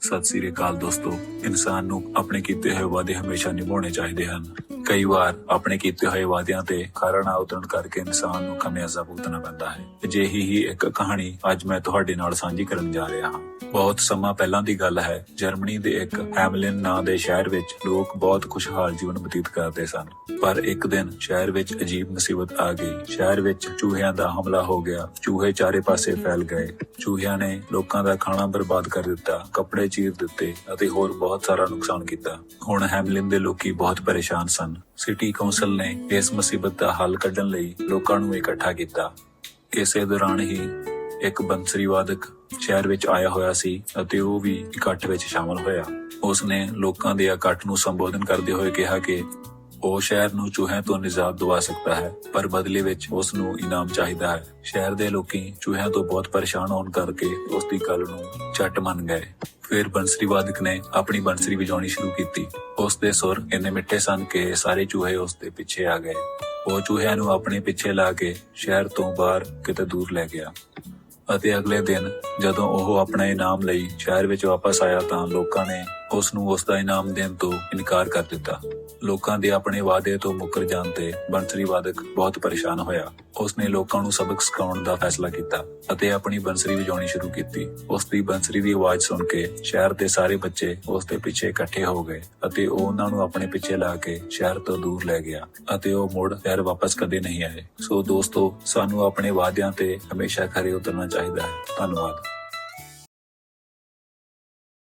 ਸਤਿ ਸ੍ਰੀ ਅਕਾਲ ਦੋਸਤੋ। ਇਨਸਾਨ ਨੂੰ ਆਪਣੇ ਕੀਤੇ ਹੋਏ ਵਾਅਦੇ ਹਮੇਸ਼ਾ ਨਿਭਾਉਣੇ ਚਾਹੀਦੇ ਹਨ। ਕਈ ਵਾਰ ਆਪਣੇ ਕੀਤੇ ਹੋਏ ਵਾਅਦਿਆਂ ਤੇ ਖਰਾ ਨਾ ਉਤਰਨ ਕਰਕੇ ਇਨਸਾਨ ਨੂੰ ਖਮਿਆਜ਼ਾ ਭੁਗਤਣਾ ਪੈਂਦਾ ਹੈ। ਅਜਿਹੀ ਹੀ ਇੱਕ ਕਹਾਣੀ ਅੱਜ ਮੈਂ ਤੁਹਾਡੇ ਨਾਲ ਸਾਂਝੀ ਕਰਨ ਜਾ ਰਿਹਾ ਹਾਂ। ਬਹੁਤ ਸਮਾਂ ਪਹਿਲਾਂ ਦੀ ਗੱਲ ਹੈ। ਜਰਮਨੀ ਦੇ ਇੱਕ ਹੈਮਲਿਨ ਨਾਂ ਦੇ ਸ਼ਹਿਰ ਵਿੱਚ ਲੋਕ ਬਹੁਤ ਖੁਸ਼ਹਾਲ ਜੀਵਨ ਬਤੀਤ ਕਰਦੇ ਸਨ। ਪਰ ਇੱਕ ਦਿਨ ਸ਼ਹਿਰ ਵਿੱਚ ਅਜੀਬ ਮੁਸੀਬਤ ਆ ਗਈ। ਸ਼ਹਿਰ ਵਿੱਚ ਚੂਹਿਆਂ ਦਾ ਹਮਲਾ ਹੋ ਗਿਆ। ਚੂਹੇ ਚਾਰੇ ਪਾਸੇ ਫੈਲ ਗਏ। ਚੂਹਿਆਂ ਨੇ ਲੋਕਾਂ ਦਾ ਖਾਣਾ ਬਰਬਾਦ ਕਰ ਦਿੱਤਾ, ਕੱਪੜੇ ਚੀਰ ਦਿੱਤੇ ਅਤੇ ਹੋਰ ਬਹੁਤ ਸਾਰਾ ਨੁਕਸਾਨ ਕੀਤਾ। ਹੁਣ ਹੈਮਲਿਨ ਦੇ ਲੋਕੀ ਬਹੁਤ ਪਰੇਸ਼ਾਨ ਸਨ। ਸਿਟੀ ਕੌਂਸਲ ਨੇ ਇਸ ਮੁਸੀਬਤ ਦਾ ਹੱਲ ਕੱਢਣ ਲਈ ਲੋਕਾਂ ਨੂੰ ਇਕੱਠਾ ਕੀਤਾ। ਇਸੇ ਦੌਰਾਨ ਹੀ ਇੱਕ ਬੰਸਰੀਵਾਦਕ ਸ਼ਹਿਰ ਵਿੱਚ ਆਇਆ ਹੋਇਆ ਸੀ ਅਤੇ ਉਹ ਵੀ ਇਕੱਠ ਵਿੱਚ ਸ਼ਾਮਲ ਹੋਇਆ। ਉਸ ਨੇ ਲੋਕਾਂ ਦੇ ਇਕੱਠ ਨੂੰ ਸੰਬੋਧਨ ਕਰਦੇ ਹੋਏ ਕਿਹਾ ਕਿ ਉਹ ਸ਼ਹਿਰ ਨੂੰ ਚੂਹਿਆਂ ਤੋਂ ਨਿਜਾਤ ਦਵਾ ਸਕਦਾ ਹੈ, ਪਰ ਬਦਲੇ ਵਿੱਚ ਉਸ ਨੂੰ ਇਨਾਮ ਚਾਹੀਦਾ ਹੈ। ਸ਼ਹਿਰ ਦੇ ਲੋਕੀ ਚੂਹਿਆਂ ਤੋਂ ਬਹੁਤ ਪਰੇਸ਼ਾਨ ਹੋਣ ਕਰਕੇ ਉਸ ਦੀ ਗੱਲ ਨੂੰ ਝੱਟ ਮੰਨ ਗਏ। ਫਿਰ ਬੰਸਰੀ ਵਾਦਕ ਨੇ ਆਪਣੀ ਬੰਸਰੀ ਵਜਾਉਣੀ ਸ਼ੁਰੂ ਕੀਤੀ। ਉਸ ਦੇ ਸੁਰ ਇੰਨੇ ਮਿੱਠੇ ਸਨ ਕਿ ਸਾਰੇ ਚੂਹੇ ਉਸ ਦੇ ਪਿੱਛੇ ਆ ਗਏ। ਉਹ ਚੂਹਿਆਂ ਨੂੰ ਆਪਣੇ ਪਿੱਛੇ ਲਾ ਕੇ ਸ਼ਹਿਰ ਤੋਂ ਬਾਹਰ ਕਿਤੇ ਦੂਰ ਲੈ ਗਿਆ। ਅਤੇ ਅਗਲੇ ਦਿਨ ਜਦੋਂ ਉਹ ਆਪਣਾ ਇਨਾਮ ਲਈ ਸ਼ਹਿਰ ਵਿੱਚ ਵਾਪਸ ਆਇਆ ਤਾਂ ਲੋਕਾਂ ਨੇ ਉਸ ਨੂੰ ਉਸ ਦਾ ਇਨਾਮ ਦੇਣ ਤੋਂ ਇਨਕਾਰ ਕਰ ਦਿੱਤਾ। ਲੋਕਾਂ ਦੇ ਆਪਣੇ ਵਾਅਦੇ ਤੋਂ ਮੁੱਕਰ ਜਾਣ ਤੇ ਬੰਸਰੀ ਵਾਦਕ ਬਹੁਤ ਪਰੇਸ਼ਾਨ ਹੋਇਆ। ਉਸ ਨੇ ਲੋਕਾਂ ਨੂੰ ਸਬਕ ਸਿਖਾਉਣ ਦਾ ਫੈਸਲਾ ਕੀਤਾ ਅਤੇ ਆਪਣੀ ਬੰਸਰੀ ਵਜਾਉਣੀ ਸ਼ੁਰੂ ਕੀਤੀ। ਉਸ ਦੀ ਬੰਸਰੀ ਦੀ ਆਵਾਜ਼ ਸੁਣ ਕੇ ਸ਼ਹਿਰ ਦੇ ਸਾਰੇ ਬੱਚੇ ਉਸ ਦੇ ਪਿੱਛੇ ਇਕੱਠੇ ਹੋ ਗਏ ਅਤੇ ਉਹ ਉਹਨਾਂ ਨੂੰ ਆਪਣੇ ਪਿੱਛੇ ਲਾ ਕੇ ਸ਼ਹਿਰ ਤੋਂ ਦੂਰ ਲੈ ਗਿਆ ਅਤੇ ਉਹ ਮੁੜ ਸ਼ਹਿਰ ਵਾਪਸ ਕਦੇ ਨਹੀਂ ਆਏ। ਸੋ ਦੋਸਤੋ, ਸਾਨੂੰ ਆਪਣੇ ਵਾਅਦਿਆਂ ਤੇ ਹਮੇਸ਼ਾ ਖਰੇ ਉਤਰਨਾ ਚਾਹੀਦਾ ਹੈ। ਧੰਨਵਾਦ।